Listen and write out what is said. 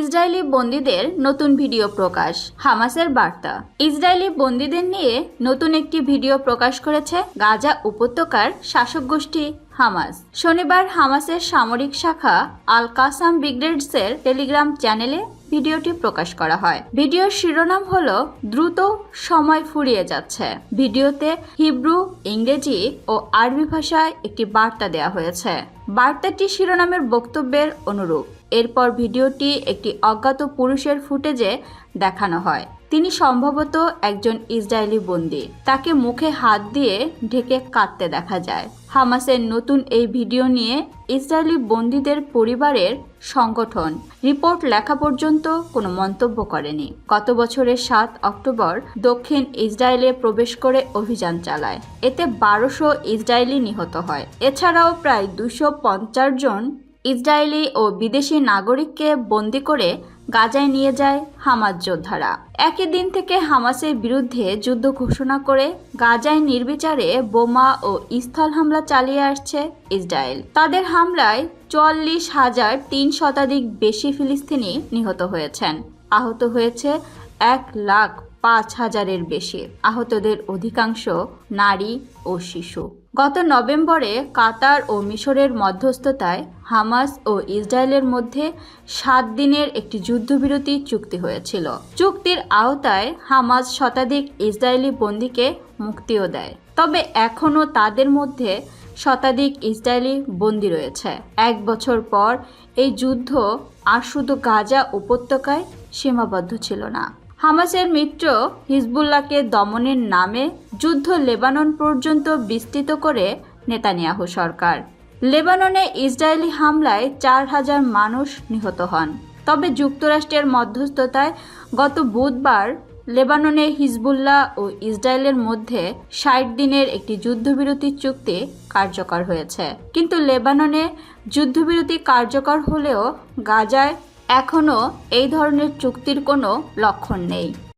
Israeli বন্দীদের নতুন video প্রকাশ। হামাসের বার্তা। ইসরায়েলি বন্দীদের নিয়ে নতুন একটি ভিডিও প্রকাশ করেছে গাজা উপত্যকার শাসক গোষ্ঠী হামাস। শনিবার হামাসের সামরিক শাখা আল কাসাম ব্রিগেডসের টেলিগ্রাম চ্যানেলে ভিডিওটি প্রকাশ করা হয়। ভিডিওর শিরোনাম হল, দ্রুত সময় ফুরিয়ে যাচ্ছে। ভিডিওতে হিব্রু, ইংরেজি ও আরবি ভাষায় একটি বার্তা দেওয়া হয়েছে। বার্তাটি শিরোনামের বক্তব্যের অনুরূপ। এরপর ভিডিওটি একটি অজ্ঞাত পুরুষের ফুটেজে দেখানো হয়। তিনি সম্ভবত একজন ইসরায়েলি বন্দী। তাকে মুখে হাত দিয়ে ঢেকে কাঁদতে দেখা যায়। হামাসের নতুন এই ভিডিও নিয়ে ইসরায়েলি বন্দীদের পরিবারের সংগঠন রিপোর্ট লেখা পর্যন্ত কোনো মন্তব্য করেনি। গত বছরের সাত অক্টোবর দক্ষিণ ইসরায়েলে প্রবেশ করে অভিযান চালায়। এতে বারোশো ইসরায়েলি নিহত হয়। এছাড়াও প্রায় দুশো জন ইসরায়েলি ও বিদেশি নাগরিককে বন্দি করে গাজায় নিয়ে যায় হামাস যোদ্ধারা। একই দিন থেকে হামাসের বিরুদ্ধে যুদ্ধ ঘোষণা করে গাজায় নির্বিচারে বোমা ও স্থল হামলা চালিয়ে আসছে ইসরায়েল। তাদের হামলায় চুয়াল্লিশ হাজার তিন শতাধিক বেশি ফিলিস্তিনি নিহত হয়েছেন। আহত হয়েছে এক লাখ পাঁচ হাজারের বেশি। আহতদের অধিকাংশ নারী ও শিশু। গত নভেম্বরে কাতার ও মিশরের মধ্যস্থতায় হামাস ও ইসরায়েলের মধ্যে সাত দিনের একটি যুদ্ধবিরতি চুক্তি হয়েছিল। চুক্তির আওতায় হামাস শতাধিক ইসরায়েলি বন্দীকে মুক্তিও দেয়। তবে এখনও তাদের মধ্যে শতাধিক ইসরায়েলি বন্দী রয়েছে। এক বছর পর এই যুদ্ধ আর শুধু গাজা উপত্যকায় সীমাবদ্ধ ছিল না। হামাসের মিত্র হিজবুল্লাহকে দমনের নামে যুদ্ধ লেবানন পর্যন্ত বিস্তৃত করে নেতানিয়াহু সরকার। লেবাননে ইসরায়েলি হামলায় চার হাজার মানুষ নিহত হন। তবে যুক্তরাষ্ট্রের মধ্যস্থতায় গত বুধবার লেবাননে হিজবুল্লাহ ও ইসরায়েলের মধ্যে ষাট দিনের একটি যুদ্ধবিরতি চুক্তি কার্যকর হয়েছে। কিন্তু লেবাননে যুদ্ধবিরতি কার্যকর হলেও গাজায় এখনও এই ধরনের চুক্তির কোনো লক্ষণ নেই।